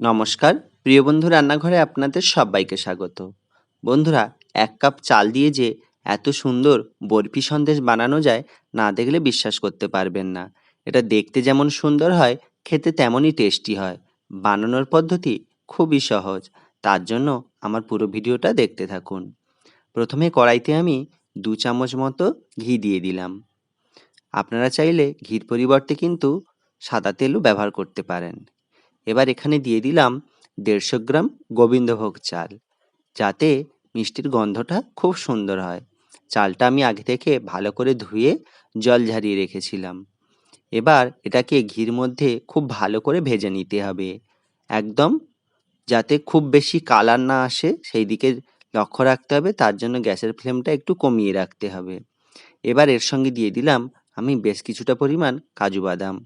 নমস্কার। প্রিয় বন্ধু, রান্নাঘরে আপনাদের সবাইকে স্বাগত। বন্ধুরা, এক কাপ চাল দিয়ে যে এত সুন্দর বরফি সন্দেশ বানানো যায়, না দেখলে বিশ্বাস করতে পারবেন না। এটা দেখতে যেমন সুন্দর হয়, খেতে তেমনই টেস্টি হয়। বানানোর পদ্ধতি খুবই সহজ। তার জন্য আমার পুরো ভিডিওটা দেখতে থাকুন। প্রথমে কড়াইতে আমি দু চামচ মতো ঘি দিয়ে দিলাম। আপনারা চাইলে ঘির পরিবর্তে কিন্তু সাদা তেলও ব্যবহার করতে পারেন। এবার এখানে দিয়ে দিলাম দেড়শো গ্রাম গোবিন্দভোগ চাল। যাতে মিষ্টির গন্ধটা খুব সুন্দর হয়। চালটা আমি আগে থেকে ভালো করে ধুয়ে জল ঝারিয়ে রেখেছিলাম। এবার এটাকে ঘির মধ্যে খুব ভালো করে ভেজে নিতে হবে। একদম যাতে খুব বেশি কালার না আসে, সেই দিকে লক্ষ্য রাখতে হবে। তার জন্য গ্যাসের ফ্লেমটা একটু কমিয়ে রাখতে হবে। এবার এর সঙ্গে দিয়ে দিলাম আমি বেশ কিছুটা পরিমাণ কাজু বাদাম।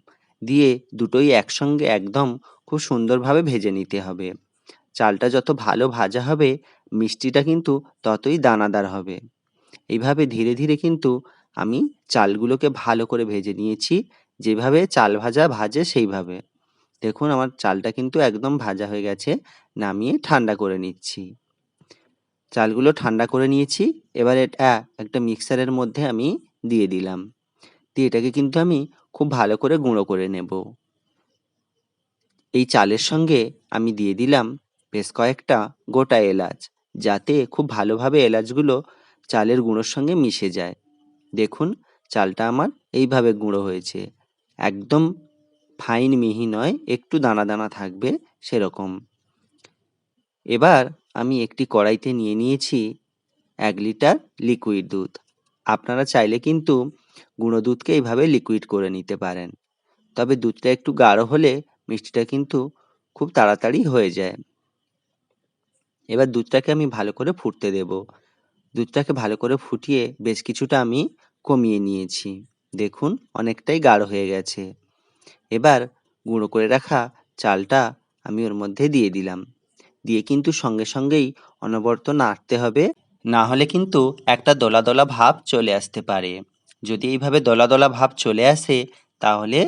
দিয়ে দুটোই একসঙ্গে একদম খুব সুন্দরভাবে ভেজে নিতে হবে। চালটা যত ভালো ভাজা হবে, মিষ্টিটা কিন্তু ততই দানাদার হবে। এইভাবে ধীরে ধীরে কিন্তু আমি চালগুলোকে ভালো করে ভেজে নিয়েছি, যেভাবে চাল ভাজা ভাজে সেইভাবে। দেখুন আমার চালটা কিন্তু একদম ভাজা হয়ে গেছে, নামিয়ে ঠান্ডা করে নিচ্ছি। চালগুলো ঠান্ডা করে নিয়েছি, এবার এটা একটা মিক্সারের মধ্যে আমি দিয়ে দিলাম। দিয়ে এটাকে কিন্তু আমি খুব ভালো করে গুঁড়ো করে নেব। এই চালের সঙ্গে আমি দিয়ে দিলাম বেশ কয়েকটা গোটা এলাচ, যাতে খুব ভালোভাবে এলাচগুলো চালের গুঁড়োর সঙ্গে মিশে যায়। দেখুন, চালটা আমার এইভাবে গুঁড়ো হয়েছে। একদম ফাইন মিহি নয়, একটু দানা দানা থাকবে সেরকম। এবার আমি একটি কড়াইতে নিয়ে নিয়েছি এক লিটার লিকুইড দুধ। আপনারা চাইলে কিন্তু গুঁড়ো দুধকে এইভাবে লিকুইড করে নিতে পারেন। তবে দুধটা একটু গাঢ় হলে মিষ্টিটা কিন্তু খুব তাড়াতাড়ি হয়ে যায়। এবার দুধটাকে আমি ভালো করে ফুটতে দেব। দুধটাকে ভালো করে ফুটিয়ে বেশ কিছুটা আমি কমিয়ে নিয়েছি। দেখুন, অনেকটাই গাঢ় হয়ে গেছে। এবার গুঁড়ো করে রাখা চালটা আমি ওর মধ্যে দিয়ে দিলাম। দিয়ে কিন্তু সঙ্গে সঙ্গেই অনবরত নাড়তে হবে। না হলে কিন্তু একটা দলা দলা ভাব চলে আসতে পারে। যদি এইভাবে দলা দলা ভাব চলে আসে, তাহলে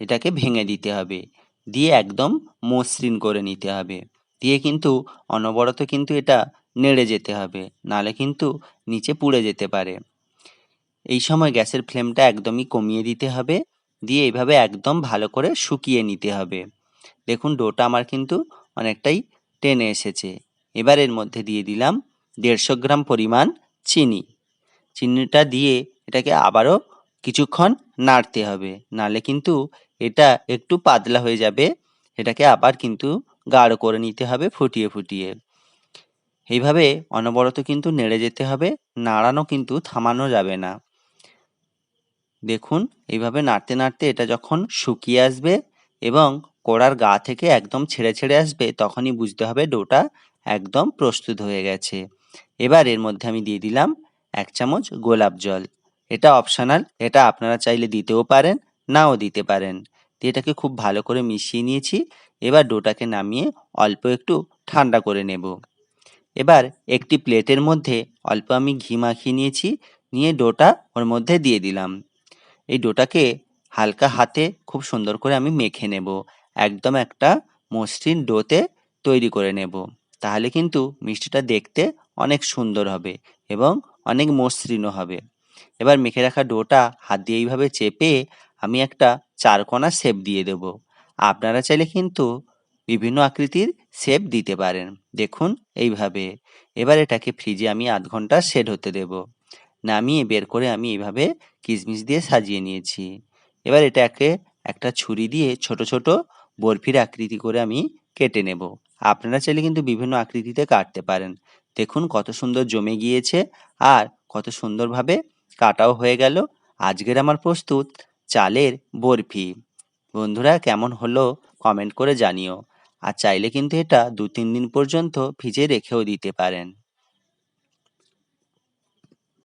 এটাকে ভেঙে দিতে হবে। দিয়ে একদম মসৃণ করে নিতে হবে। দিয়ে কিন্তু অনবরত কিন্তু এটা নেড়ে যেতে হবে, নালে কিন্তু নিচে পুড়ে যেতে পারে। এই সময় গ্যাসের ফ্লেমটা একদমই কমিয়ে দিতে হবে। দিয়ে এইভাবে একদম ভালো করে শুকিয়ে নিতে হবে। দেখুন, ডোটা আমার কিন্তু অনেকটাই টেনে এসেছে। এবার এর মধ্যে দিয়ে দিলাম দেড়শো গ্রাম পরিমাণ চিনি। চিনিটা দিয়ে এটাকে আবারও কিছুক্ষণ নাড়তে হবে। নালে কিন্তু এটা একটু পাতলা হয়ে যাবে। এটাকে আবার কিন্তু গাঢ় করে নিতে হবে ফুটিয়ে ফুটিয়ে। এইভাবে অনবরত কিন্তু নেড়ে যেতে হবে, নাড়ানো কিন্তু থামানো যাবে না। দেখুন, এইভাবে নাড়তে নাড়তে এটা যখন শুকিয়ে আসবে এবং কড়ার গা থেকে একদম ছেড়ে ছেড়ে আসবে, তখনই বুঝতে হবে ডোটা একদম প্রস্তুত হয়ে গেছে। এবার এর মধ্যে আমি দিয়ে দিলাম এক চামচ গোলাপ জল। এটা অপশনাল এটা আপনারা চাইলে দিতেও পারেন, নাও দিতে পারেন। দিয়ে এটাকে খুব ভালো করে মিশিয়ে নিয়েছি, এবার ডোটাকে নামিয়ে অল্প একটু ঠান্ডা করে নেব। এবার একটি প্লেটের মধ্যে অল্প আমি ঘি মাখিয়ে নিয়েছি, নিয়ে ডোটা ওর মধ্যে দিয়ে দিলাম। এই ডোটাকে হালকা হাতে খুব সুন্দর করে আমি মেখে নেব, একদম একটা মসৃণ ডোতে তৈরি করে নেব। তাহলে কিন্তু মিষ্টিটা দেখতে অনেক সুন্দর হবে এবং অনেক মসৃণও হবে। এবার মেখে রাখা ডোটা হাত দিয়ে এইভাবে চেপে আমি একটা চারকোনা শেপ দিয়ে দেব। আপনারা চাইলে কিন্তু বিভিন্ন আকৃতির শেপ দিতে পারেন। দেখুন এইভাবে। এবার এটাকে ফ্রিজে আমি আধ ঘণ্টা সেট হতে দেব। নামিয়ে বের করে আমি এইভাবে কিশমিশ দিয়ে সাজিয়ে নিয়েছি। এবার এটাকে একটা ছুরি দিয়ে ছোট ছোট বরফির আকৃতি করে আমি কেটে নেব। আপনারা চাইলে কিন্তু বিভিন্ন আকৃতিতে কাটতে পারেন। দেখুন কত সুন্দর জমে গিয়েছে আর কত সুন্দরভাবে কাটাও হয়ে গেল। আজকের আমার প্রস্তুত চালের বরফি। বন্ধুরা, কেমন হলো কমেন্ট করে জানিও। আর চাইলে কিন্তু এটা দু তিন দিন পর্যন্ত ভিজে রেখেও দিতে পারেন।